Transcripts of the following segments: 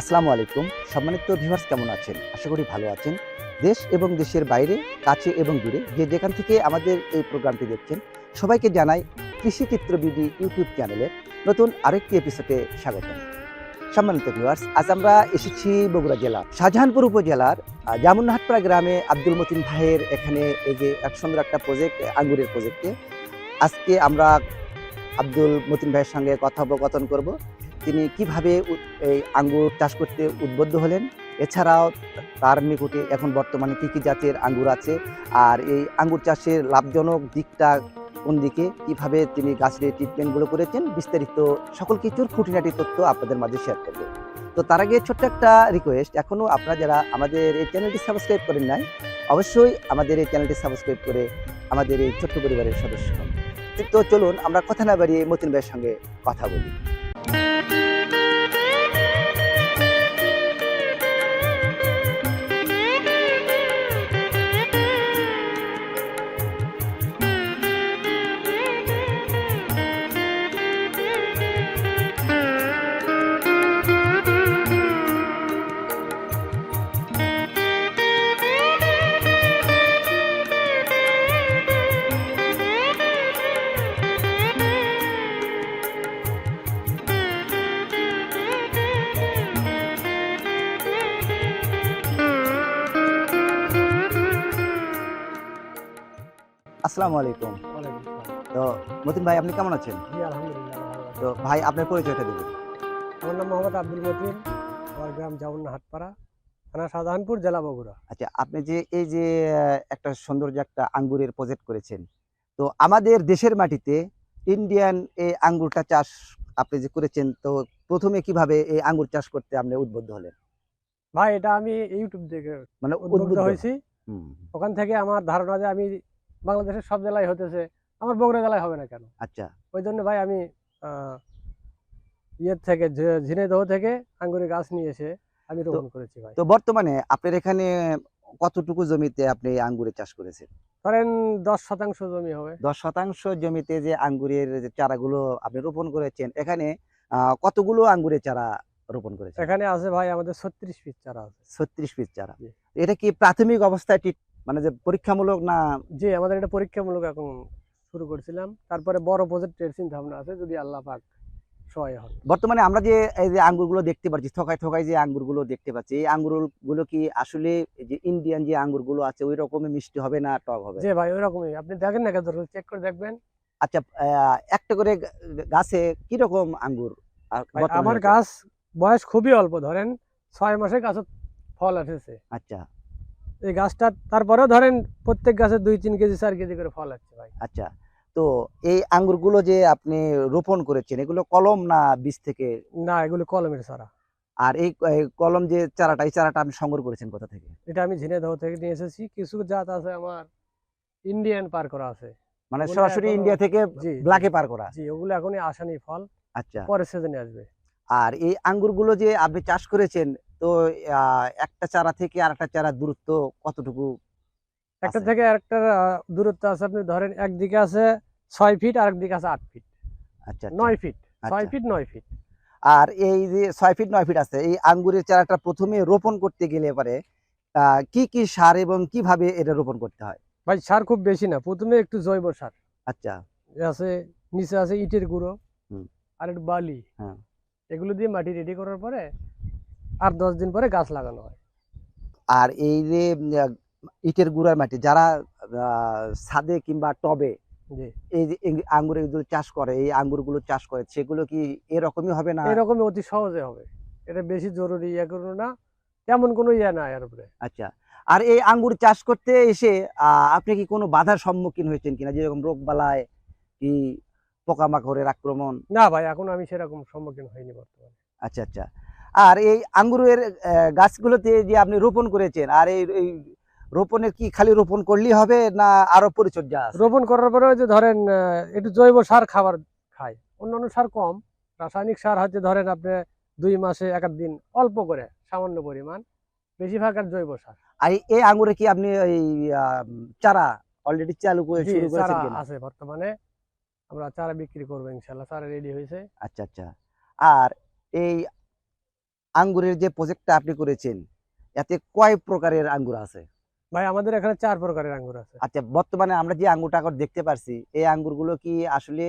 আসসালামু আলাইকুম। সম্মানিত ভিউয়ার্স কেমন আছেন? আশা করি ভালো আছেন। দেশ এবং দেশের বাইরে, কাছে এবং দূরে যে যেখান থেকে আমাদের এই প্রোগ্রামটি দেখছেন, সবাইকে জানাই কৃষি চিত্র বিডি ইউটিউব চ্যানেলের নতুন আরেকটি এপিসোডে স্বাগত সম্মানিত ভিউয়ার্স আজ আমরা এসেছি বগুড়া জেলা, শাহজাহানপুর উপজেলার জামুনহাটপাড়া গ্রামে আব্দুল মতিন ভাইয়ের এখানে এই যে এক সুন্দর একটা প্রজেক্ট আঙ্গুরের প্রজেক্টে আজকে আমরা আব্দুল মতিন ভাইয়ের সঙ্গে কথোপকথন করব। তিনি কীভাবে এই আঙ্গুর চাষ করতে উদ্বুদ্ধ হলেন? এছাড়াও তার নিকটে এখন বর্তমানে কী কী জাতের আঙ্গুর আছে? আর এই আঙ্গুর চাষের লাভজনক দিকটা কোন দিকে? কীভাবে তিনি গাছের ট্রিটমেন্টগুলো করেছেন? বিস্তারিত সকল কিছুর খুঁটিনাটি তথ্য আপনাদের মাঝে শেয়ার করব। তো তার আগে ছোট্ট একটা রিকোয়েস্ট এখনও আপনারা যারা আমাদের এই চ্যানেলটি সাবস্ক্রাইব করেন নাই, অবশ্যই আমাদের এই চ্যানেলটি সাবস্ক্রাইব করে আমাদের এই ছোট্ট পরিবারের সদস্য হন। তো চলুন আমরা কথা না বাড়িয়ে মতিন ভাইয়ের সঙ্গে কথা বলি। আসসালামু আলাইকুম। তো মতিন ভাই আপনি কেমন আছেন। তো ভাই আপনার পরিচয়টা দেবেন। আমার নাম মোহাম্মদ আব্দুল মতিন। আমার গ্রাম জামুন্না হাটপাড়া থানা শাহজাহানপুর জেলা বগুড়া। আচ্ছা আপনি যে এই যে একটা সৌন্দর্য একটা আঙ্গুরের প্রজেক্ট করেছেন তো আমাদের দেশের মাটিতে ইন্ডিয়ান এই আঙ্গুরটা চাষ আপনি যে করেছেন তো প্রথমে কীভাবে এই আঙ্গুর চাষ করতে আপনি উদ্বুদ্ধ হলেন? ভাই এটা আমি ইউটিউব থেকে মানে উদ্বুদ্ধ হয়েছি। ওখান থেকে আমার ধারণা যে আমি বাংলাদেশের সব জেলায় হতেছে আমার বগুড়া জেলায় হবে না কেন? আচ্ছা। ওই জন্য ভাই আমি আহ, ইয়ের থেকে ঝিনাইদহ থেকে আঙ্গুরের গাছ নিয়ে এসে আমি রোপণ করেছি ভাই। তো বর্তমানে আপনার এখানে কতটুকু জমিতে আপনি এই আঙ্গুরের চাষ করেছেন? ধরেন দশ শতাংশ জমি হবে। দশ শতাংশ জমিতে যে আঙ্গুরের যে চারাগুলো আপনি রোপণ করেছেন এখানে আহ, কতগুলো আঙ্গুরের চারা রোপণ করেছেন? এখানে আছে ভাই আমাদের ছত্রিশ পিস চারা আছে। ছত্রিশ পিস চারা। এটা কি প্রাথমিক অবস্থায় মানে যে পরীক্ষামূলক না জি আমাদের এটা পরীক্ষামূলক এখন শুরু করছিলাম। তারপরে বড় প্রজেক্টের চিন্তা ভাবনা আছে যদি আল্লাহ পাক সহায় হন। বর্তমানে আমরা যে এই যে আঙ্গুরগুলো দেখতে পাচ্ছি থকায় থকায় যে আঙ্গুরগুলো দেখতে পাচ্ছি এই আঙ্গুরগুলো কি আসলে যে ইন্ডিয়ান যে আঙ্গুরগুলো আছে ওই রকমই মিষ্টি হবে না টক হবে? যে ভাই ওই রকমই আপনি দেখেন না কেন চেক করে দেখবেন। আচ্ছা একটা করে গাছে কি রকম আঙ্গুর আমার গাছ বয়স খুবই অল্প ধরেন ছয় মাসে গাছে ফল এসেছে আচ্ছা। এই গাছটা তারপরেও ধরেন প্রত্যেক গাছে দুই তিন কেজি চার কেজি করে ফল আসছে ভাই। আচ্ছা তো এই আঙ্গুরগুলো যে আপনি রোপণ করেছেন এগুলো কলম না বীজ থেকে? না এগুলো কলমের চারা। আর এই কলম যে চারাটা এই চারাটা আপনি সংগ্রহ করেছেন কোথা থেকে? এটা আমি ঝিনাইদহ থেকে নিয়ে এসেছি। কিছু জাত আছে আমার ইন্ডিয়ান পার করা আছে। মানে সরাসরি ইন্ডিয়া থেকে ব্ল্যাকে পার করা? জি ওগুলো এখনই আসানি ফল। আচ্ছা। পরের সিজনে আসবে। আর এই আঙ্গুরগুলো যে আপনি চাষ করেছেন তো একটা চারা থেকে আর একটা চারা দূরত্ব কতটুকু একটা থেকে আরেকটা দূরত্ব আছে আপনি ধরেন একদিকে আছে ছয় ফিট আর একদিকে আছে আট ফিট। আচ্ছা আচ্ছা, নয় ফিট ছয় আচ্ছা। ফিট নয় ফিট। আর এই যে ছয় ফিট নয় ফিট আছে এই আঙ্গুরের চারাটা প্রথমে রোপণ করতে গেলে পরে আহ, কি কি সার এবং কীভাবে এটা রোপণ করতে হয়? ভাই সার খুব বেশি না প্রথমে একটু জৈব সার। আচ্ছা। আছে নিচে আছে ইটের গুঁড়ো। আর একটু বালি। হ্যাঁ। এগুলো দিয়ে মাটি রেডি করার পরে আর দশ দিন পরে গাছ লাগানো হয়। আর এই যে ইটের গুঁড়ার মাটি যারা ছাদে কিংবা টবে এই যে আঙ্গুরের চাষ করে এই আঙ্গুরগুলো চাষ করে সেগুলো কি এরকমই হবে না? এরকমই অতি সহজে হবে। এটা বেশি জরুরি ইয়ে করব না তেমন কোনো ইয়ে না এর উপরে। আচ্ছা। আর এই আঙ্গুর চাষ করতে এসে আহ, আপনি কি কোনো বাধার সম্মুখীন হয়েছেন কিনা? যেরকম রোগ বালায় কি পোকামাকড়ের আক্রমণ? না ভাই এখন আমি সেরকম সম্মুখীন হইনি বর্তমানে। আচ্ছা আচ্ছা। আর এই আঙ্গুরের গাছগুলোতে যে আপনি রোপণ করেছেন আর এই রোপণের কি খালি রোপণ করলেই হবে না আরও পরিচর্যা রোপণ করার পরে যে ধরেন একটু জৈব সার খাবার খায় অন্যান্য সার কম। রাসায়নিক সার হচ্ছে ধরেন আপনি দুই মাসে এক দিন অল্প করে সামান্য পরিমাণ। বেশিরভাগ আর জৈব সার। আর এই- আঙ্গুরে কি আপনি এই আহ, চারা অলরেডি চালু করে শুরু করেছেন আছে বর্তমানে। আমরা চারা বিক্রি করব ইনশাল্লাহ চারা রেডি হয়েছে। আচ্ছা আচ্ছা। আর এই আঙ্গুরের যে প্রজেক্টটা আপনি করেছেন এতে কয় প্রকারের আঙ্গুর আছে? ভাই আমাদের এখানে চার প্রকারের আঙ্গুর আছে। আচ্ছা বর্তমানে আমরা যে আঙ্গুরটা এখন দেখতে পারছি এই আঙ্গুরগুলো কি আসলে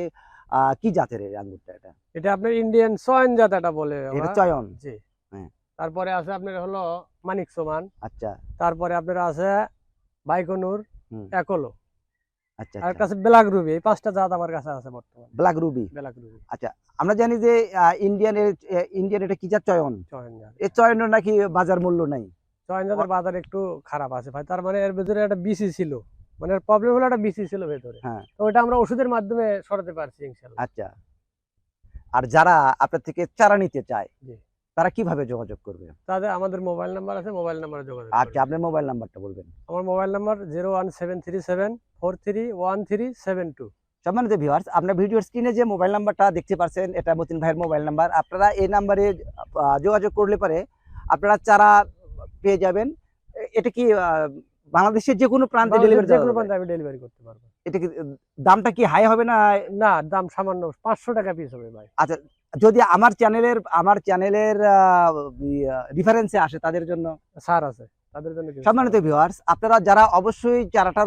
আহ, কি জাতের এই আঙ্গুরটা এটা? এটা আপনার ইন্ডিয়ান সয়েন জাত এটা বলে এটা চয়ন? জি। হ্যাঁ। তারপরে আছে আপনার হলো মানিক সোমান। আচ্ছা। তারপরে আপনার আছে বাইকনুর। একলো। আচ্ছা আর কাছে ব্ল্যাক রুবি এই পাঁচটা জাত আমার কাছে আছে বর্তমানে। Black ruby? Black ruby. আমরা জানি যে ইন্ডিয়ানের ইন্ডিয়ান এটা কি জাত চয়ন? চয়ন এই চয়নের নাকি বাজার মূল্য নাই? চয়ন জাতের বাজার একটু খারাপ আছে ভাই। তার মানে এর ভিতরে একটা বিসি ছিল। মানে প্রবলেম হলো একটা বিসি ছিল ভেতরে। হ্যাঁ। তো ওটা আমরা ওষুধের মাধ্যমে সরাতে পারছি আচ্ছা। আর যারা আপনার থেকে চারা নিতে চায়। তারা কীভাবে যোগাযোগ করবে? তাদের আমাদের মোবাইল নাম্বার আছে মোবাইল নাম্বারে যোগাযোগ আচ্ছা। আপনার মোবাইল নাম্বারটা বলবেন। আমার mobile number zero one seven three seven four three one three seven two. সম্মানিত ভিউয়ার্স আপনার ভিডিওর স্ক্রিনে যে মোবাইল নাম্বারটা দেখতে পাচ্ছেন এটা মতিন ভাইয়ের মোবাইল নাম্বার। আপনারা এই নাম্বারে যোগাযোগ করলে পরে আপনারা চারা পেয়ে যাবেন। এটা কি বাংলাদেশের যে কোনো প্রান্তে ডেলিভারি যে কোনো প্রান্তে আমি ডেলিভারি করতে পারব। এটা কি দামটা কি হাই হবে না না দাম সামান্য পাঁচশো টাকা পিস হবে ভাই। যদি আমার চ্যানেলের আমার চ্যানেলের রেফারেন্সে আসে তাদের জন্য সার আছে। তাদের জন্য সম্মানিত। ভিউয়ার্স আপনারা যারা অবশ্যই চারাটা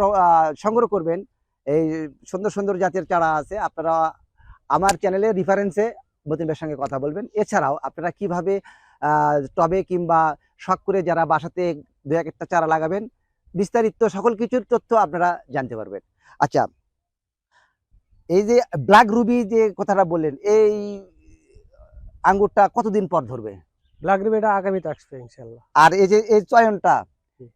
সংগ্রহ করবেন এই সুন্দর সুন্দর জাতের চারা আছে আপনারা আমার চ্যানেলের রেফারেন্সে মতিন সঙ্গে কথা বলবেন। এছাড়াও আপনারা কীভাবে টবে কিংবা শখ করে যারা বাসাতে দু এক একটা চারা লাগাবেন বিস্তারিত সকল কিছুর তথ্য আপনারা জানতে পারবেন। আচ্ছা এই যে ব্ল্যাক রুবি যে কথাটা বললেন এই আঙ্গুরটা কতদিন পর ধরবে? রুবি এটা আগামীতে আসবে ইনশাল্লাহ আর এই যে এই চয়নটা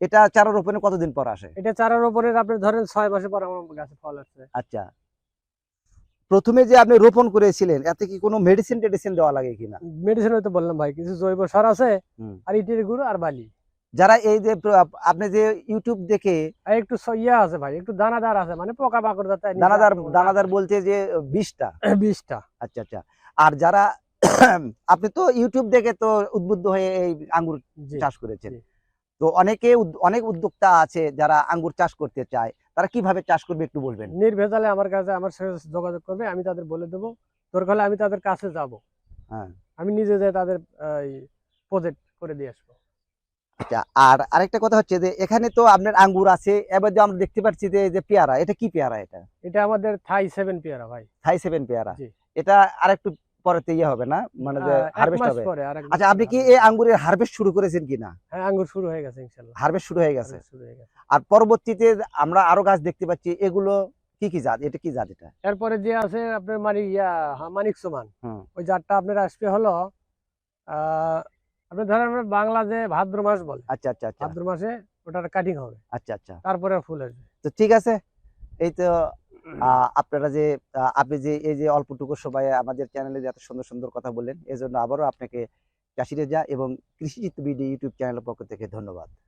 এটা চারা রোপণে কতদিন পর আসে? এটা চারার উপরে আপনি ধরেন ছয় মাসে পর আমার গাছে ফল আসছে। আচ্ছা। প্রথমে যে আপনি রোপণ করেছিলেন এতে কি কোনো মেডিসিন টেডিসিন দেওয়া লাগে কিনা মেডিসিন হয়তো বললাম ভাই কিছু জৈব সার আছে আর ইটের গুঁড়ো আর বালি। যারা এই যে আপনি যে ইউটিউব দেখে একটু ইয়া আছে ভাই একটু দানাদার আছে মানে পোকা পাকড় যাতে নিচে দানাদার দানাদার বলতে যে বিষটা। বিষটা আচ্ছা আচ্ছা। আর যারা আপনি তো ইউটিউব দেখে তো উদ্বুদ্ধ হয়ে এই আঙ্গুর চাষ করেছেন। তো অনেকে অনেক উদ্যোক্তা আছে যারা আঙ্গুর চাষ করতে চায়। তারা কীভাবে চাষ করবে একটু বলবেন? নির্ভেজালে আমার কাছে আমার সাথে যোগাযোগ করবে আমি তাদের বলে দেবো। দরকার হলে আমি তাদের কাছে যাব। হ্যাঁ। আমি নিজে যে তাদের প্রজেক্ট করে দিয়ে আসব। আচ্ছা আর আরেকটা কথা হচ্ছে যে এখানে তো আপনার আঙ্গুর আছে এবার যে আমরা দেখতে পাচ্ছি যে যে পেয়ারা এটা কি পেয়ারা এটা? এটা আমাদের থাই সেভেন পেয়ারা ভাই। থাই সেভেন পেয়ারা। এটা আরেকটু পরেতে ইয়ে হবে না মানে যে হারভেস্ট হবে। পরে এক মাস আচ্ছা আপনি কি এই আঙ্গুরের হারভেস্ট শুরু করেছেন কিনা? হ্যাঁ আঙ্গুর শুরু হয়ে গেছে ইনশাল্লাহ। হারভেস্ট শুরু হয়ে গেছে। হয়ে আর পরবর্তীতে আমরা আরও গাছ দেখতে পাচ্ছি এগুলো কি কি জাত? এটা কি জাত এটা? এরপরে যে আছে আপনার মানে ইয়া হ্যাঁ, মানিক সোমান। ওই জাতটা আপনার আসবে হলো আহ আপনি ধরেন আপনার বাংলা যে ভাদ্র মাস বলে আচ্ছা আচ্ছা আচ্ছা। ভাদ্র মাসে ওটার কাটিং হবে। আচ্ছা আচ্ছা। তারপরে ফুল আসবে। তো ঠিক আছে এই তো আপনারা যে আপনি যে, এই যে অল্পটুকু সবাই আমাদের চ্যানেলে যে এত সুন্দর সুন্দর কথা বললেন, এজন্য আবারও আপনাকে চাষিরে যা এবং কৃষিচিত্র বিডি ইউটিউব চ্যানেলের পক্ষ থেকে ধন্যবাদ।